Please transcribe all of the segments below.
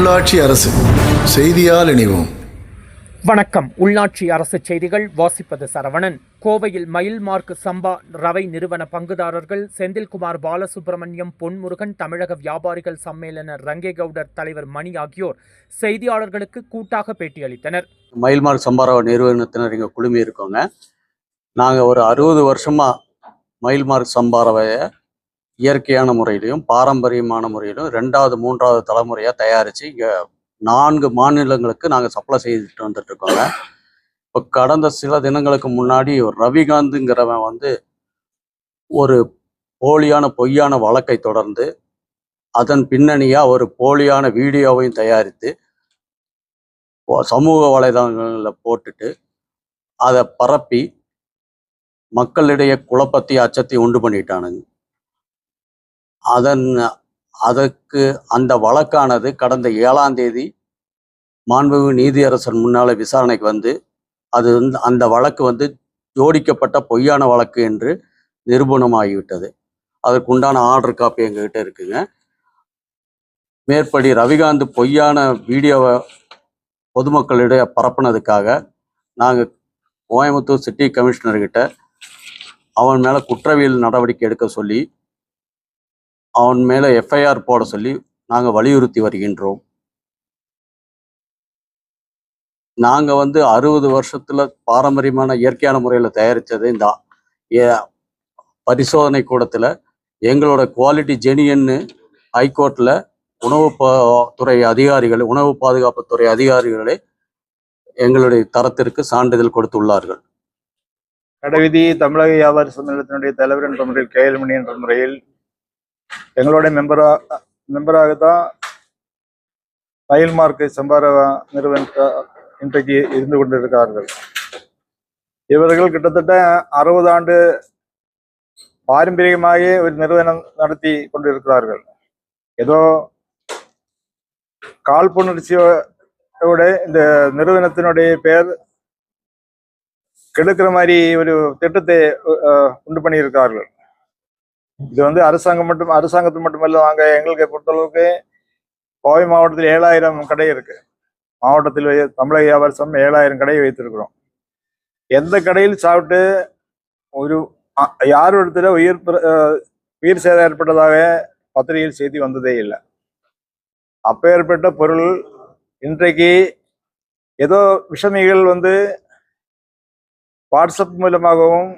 உள்ளாட்சி அரசு செய்தியால் இணைவோம். வணக்கம். உள்நாட்சி அரசு செய்திகள் வாசிப்பது சரவணன். கோவையில் மயில் மார்க் சம்பா ரவை நிறுவன பங்குதாரர்கள் செந்தில்குமார் பாலசுப்ரமணியம் பொன்முருகன் தமிழக வியாபாரிகள் சம்மேளன ரங்கேகவுடர் தலைவர் மணி ஆகியோர் செய்தியாளர்களுக்கு கூட்டாக பேட்டியளித்தனர். மயில்மார்க் சம்பாராவ நிறுவனத்தினர் இங்கே குழுமி இருக்கோங்க நாங்கள் ஒரு அறுபது வருஷமாக மயில்மார்க் சம்பாராவையை இயற்கையான முறையிலையும் பாரம்பரியமான முறையிலும் ரெண்டாவது மூன்றாவது தலைமுறையாக தயாரித்து இங்கே நான்கு மாநிலங்களுக்கு நாங்கள் சப்ளை செய்துட்டு வந்துட்டு இருக்கோங்க இப்போ கடந்த சில தினங்களுக்கு முன்னாடி ஒரு ரவிகாந்துங்கிறவன் வந்து ஒரு போலியான பொய்யான வழக்கை தொடர்ந்து அதன் பின்னணியாக ஒரு போலியான வீடியோவையும் தயாரித்து சமூக வலைதளங்களில் போட்டுட்டு அதை பரப்பி மக்களிடையே குழப்பத்தை அச்சத்தை உண்டு பண்ணிட்டானுங்க. அதன் அதற்கு அந்த வழக்கானது கடந்த ஏழாம் தேதி மாண்புமிகு நீதியரசர் முன்னால விசாரணைக்கு வந்து அது வந்து அந்த வழக்கு வந்து ஜோடிக்கப்பட்ட பொய்யான வழக்கு என்று நிரூபணமாகிவிட்டது. அதற்கு உண்டான ஆர்டர் காப்பி எங்ககிட்ட இருக்குங்க. மேற்படி ரவிகாந்த் பொய்யான வீடியோவை பொதுமக்களிடையே பரப்புனதுக்காக நாங்கள் கோயம்புத்தூர் சிட்டி கமிஷனர்கிட்ட அவன் மேலே குற்றவியல் நடவடிக்கை எடுக்க சொல்லி அவன் மேலே எஃப்ஐஆர் போட சொல்லி நாங்கள் வலியுறுத்தி வருகின்றோம். நாங்கள் வந்து அறுபது வருஷத்தில் பாரம்பரியமான இயற்கையான முறையில் தயாரித்தது இந்த ஏ- பரிசோதனை கூடத்தில் எங்களோட குவாலிட்டி ஜெனியன்னு ஹைகோர்ட்டில் உணவு பா- துறை அதிகாரிகள் உணவு பாதுகாப்புத்துறை அதிகாரிகளே எங்களுடைய தரத்திற்கு சான்றிதழ் கொடுத்துள்ளார்கள் கடைவிதி தமிழக வியாபாரி சம்மேளனத்தினுடைய தலைவர் என்ற முறையில் கேள்மணி என்ற முறையில் எங்களுடைய மெம்பரா மெம்பராக தான் ரயில் மார்க்கை சம்பார நிறுவன இன்றைக்கு இருந்து கொண்டிருக்கிறார்கள். இவர்கள் கிட்டத்தட்ட அறுபது ஆண்டு பாரம்பரியமாக ஒரு நிறுவனம் நடத்தி கொண்டிருக்கிறார்கள். ஏதோ காழ்ப்புணர்ச்சியோட இந்த நிறுவனத்தினுடைய பெயர் கெடுக்கிற மாதிரி ஒரு திட்டத்தை உண்டு பண்ணியிருக்கார்கள் இது வந்து அரசாங்கம் மட்டும் அரசாங்கத்து மட்டுமல்ல வாங்க எங்களுக்கு பொறுத்தளவுக்கு கோவை மாவட்டத்தில் ஏழாயிரம் கடை இருக்கு. மாவட்டத்தில் தமிழக வியாபார சங்கம் ஏழாயிரம் கடை வைத்திருக்கிறோம். எந்த கடையில் சாப்பிட்டு ஒரு யார் இடத்துல உயிர் அஹ், உயிர் சேதம் ஏற்பட்டதாக பத்திரிகையில் செய்தி வந்ததே இல்லை. அப்பேற்பட்ட பொருள் இன்றைக்கு ஏதோ விஷமிகள் வந்து வாட்ஸ்அப் மூலமாகவும்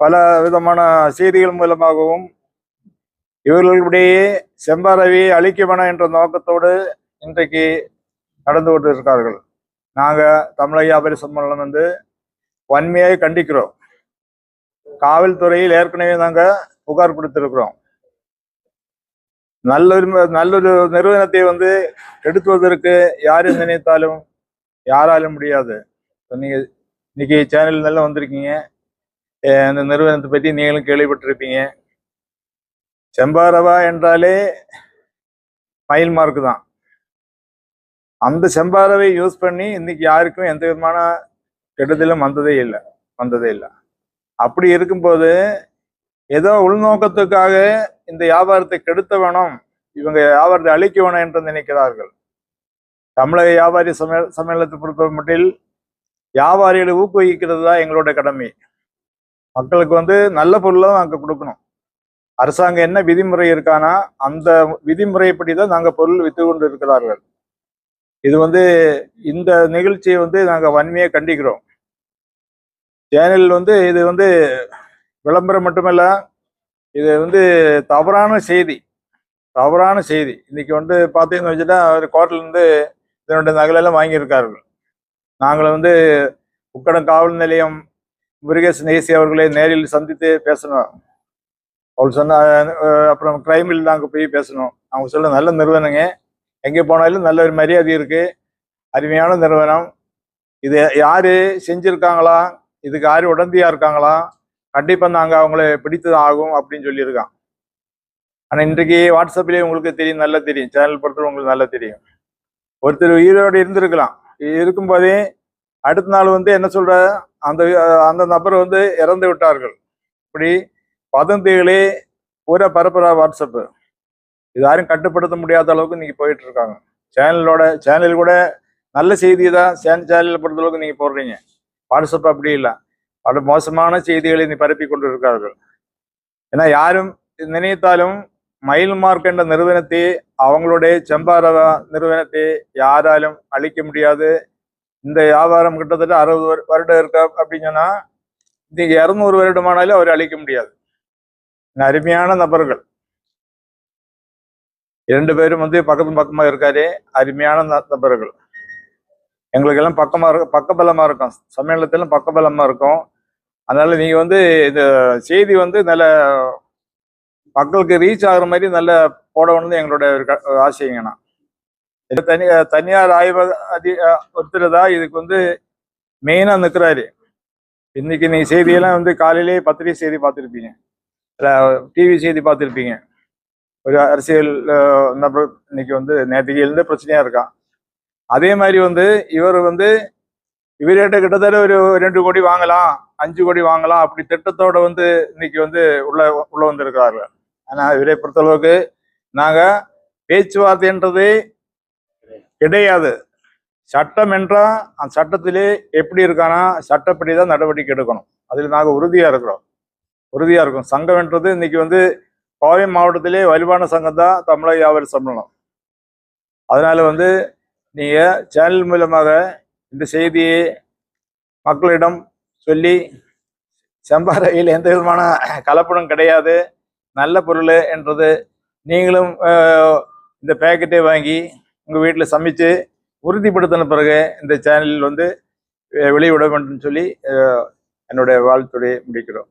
பல விதமான செய்திகள் மூலமாகவும் இவர்களுடைய செம்பாரவியை அழிக்க வேணாம் என்ற நோக்கத்தோடு இன்றைக்கு நடந்து கொண்டு இருக்கார்கள் நாங்கள் தமிழக வியாபாரி சம்மேளனம் வந்து வன்மையாக கண்டிக்கிறோம். காவல்துறையில் ஏற்கனவே நாங்கள் புகார் கொடுத்திருக்கிறோம். நல்லொரு நல்லொரு நிறுவனத்தை வந்து கெடுத்துவதற்கு யாரு நினைத்தாலும் யாராலும் முடியாது. நீங்கள் நீங்க இன்னைக்கு சேனல் நல்லா வந்திருக்கீங்க. அந்த இந்த நிறுவனத்தை பற்றி நீங்களும் கேள்விப்பட்டிருப்பீங்க. செம்பாரவா என்றாலே மயில் மார்க்கு தான். அந்த செம்பாரவை யூஸ் பண்ணி இன்னைக்கு யாருக்கும் எந்த விதமான கெடுதலும் வந்ததே இல்லை வந்ததே இல்லை. அப்படி இருக்கும்போது ஏதோ உள்நோக்கத்துக்காக இந்த வியாபாரத்தை கெடுத்த வேணும் இவங்க வியாபாரத்தை அழிக்க வேணும் என்று நினைக்கிறார்கள். தமிழக வியாபாரி சமே சம்மேளனத்தை பொறுத்த மட்டில் வியாபாரிகளை ஊக்குவிக்கிறது தான் எங்களோட கடமை. மக்களுக்கு வந்து நல்ல பொருளை நாங்கள் கொடுக்கணும். அரசாங்கம் என்ன விதிமுறை இருக்கானா அந்த விதிமுறைப்படி தான் நாங்கள் பொருள் விற்று கொண்டு இருக்கிறார்கள் இது வந்து இந்த நிகழ்ச்சியை வந்து நாங்கள் வன்மையாக கண்டிக்கிறோம். சேனல் வந்து இது வந்து விளம்பரம் மட்டுமல்ல இது வந்து தவறான செய்தி தவறான செய்தி. இன்னைக்கு வந்து பார்த்தீங்கன்னு வச்சுட்டா ஒரு கோர்ட்லேருந்து இதனுடைய நகலெல்லாம் வாங்கியிருக்கார்கள். நாங்கள் வந்து உக்கடம் காவல் நிலையம் முருகேஷ் நேசி அவர்களை நேரில் சந்தித்து பேசணும். அவள் சொன்ன அப்புறம் கிரைமில் நாங்கள் போய் பேசணும். அவங்க சொல்ல நல்ல நிறுவனங்க. எங்கே போனாலும் நல்ல ஒரு மரியாதை இருக்கு. அருமையான நிறுவனம். இது யார் செஞ்சிருக்காங்களா? இதுக்கு யார் உடந்தையா இருக்காங்களா? கண்டிப்பாக நாங்கள் அவங்கள பிடித்து ஆகும் அப்படின்னு சொல்லியிருக்கான். ஆனால் இன்றைக்கு வாட்ஸ்அப்லயே உங்களுக்கு தெரியும் நல்லா தெரியும். சேனல் பொறுத்தவரை உங்களுக்கு நல்லா தெரியும். ஒருத்தர் உயிரோடு இருந்திருக்கலாம். இருக்கும்போதே அடுத்த நாள் வந்து என்ன சொல்ற அந்த அந்த நபர் வந்து இறந்து விட்டார்கள். இப்படி வதந்திகளே பூரா பரப்புற வாட்ஸ்அப் இது யாரும் கட்டுப்படுத்த முடியாத அளவுக்கு இன்னைக்கு போயிட்டு இருக்காங்க சேனலோட சேனல் கூட நல்ல செய்தி தான் சேனல் சேனலில் பொறுத்த அளவுக்கு நீங்க போடுறீங்க. வாட்ஸ்அப் அப்படி இல்லை. பல மோசமான செய்திகளை நீ பரப்பி கொண்டு இருக்கார்கள் ஏன்னா யாரும் நினைத்தாலும் மயில் மார்க் என்ற நிறுவனத்தை அவங்களுடைய செம்பாரவ நிறுவனத்தை யாராலும் அழிக்க முடியாது. இந்த வியாபாரம் கிட்டத்தட்ட அறுபது வருடம் இருக்கா அப்படின்னு சொன்னா இன்னைக்கு இரநூறு வருடமானாலும் அவர் அழிக்க முடியாது. அருமையான நபர்கள். இரண்டு பேரும் வந்து பக்கத்து பக்கமா இருக்காரு. அருமையான நபர்கள். எங்களுக்கு எல்லாம் பக்கமா இருக்கும் பக்கபலமா இருக்கும். சம்மேளனத்திலும் பக்கபலமா இருக்கும். அதனால நீங்க வந்து இந்த செய்தி வந்து நல்ல மக்களுக்கு ரீச் ஆகுற மாதிரி நல்ல போடணும்னு எங்களோட ஒரு ஆசைங்கண்ணா இது தனி தனியார் ஆய்வக அதி ஒருத்தர் தான் இதுக்கு வந்து மெயினா நிற்கிறாரு இன்னைக்கு நீ செய்தியெல்லாம் வந்து காலையிலேயே பத்திரிகை செய்தி பார்த்துருப்பீங்க. இல்லை டிவி செய்தி பார்த்துருப்பீங்க. ஒரு அரசியல் நபர் இன்னைக்கு வந்து நேற்றுக்கு எழுந்த பிரச்சனையா இருக்கான் அதே மாதிரி வந்து இவர் வந்து இவர்கிட்ட கிட்டத்தட்ட ஒரு ரெண்டு கோடி வாங்கலாம் அஞ்சு கோடி வாங்கலாம் அப்படி திட்டத்தோட வந்து இன்னைக்கு வந்து உள்ள உள்ள வந்திருக்கிறார்கள். ஆனா இவரை பொறுத்தளவுக்கு நாங்க பேச்சுவார்த்தைன்றது கிடையாது. சட்டம் என்றால் அந்த சட்டத்திலே எப்படி இருக்கானா சட்டப்படி தான் நடவடிக்கை எடுக்கணும். அதில் நாங்கள் உறுதியாக இருக்கிறோம். உறுதியாக இருக்கும். சங்கம்ன்றது இன்னைக்கு வந்து கோவை மாவட்டத்திலே வலுவான சங்கம் தான் தமிழக வியாபார சம்மேளனம். அதனால் வந்து நீங்கள் சேனல் மூலமாக இந்த செய்தியை மக்களிடம் சொல்லி செம்பாறையில் எந்த விதமான கலப்படம் கிடையாது. நல்ல பொருள் என்றது நீங்களும் இந்த பேக்கெட்டை வாங்கி உங்கள் வீட்டில் சமைச்சு உறுதிப்படுத்தின பிறகு இந்த சேனலில் வந்து வெளியிட வேண்டும் சொல்லி என்னுடைய வாழ்த்துடைய முடிக்கிறோம்.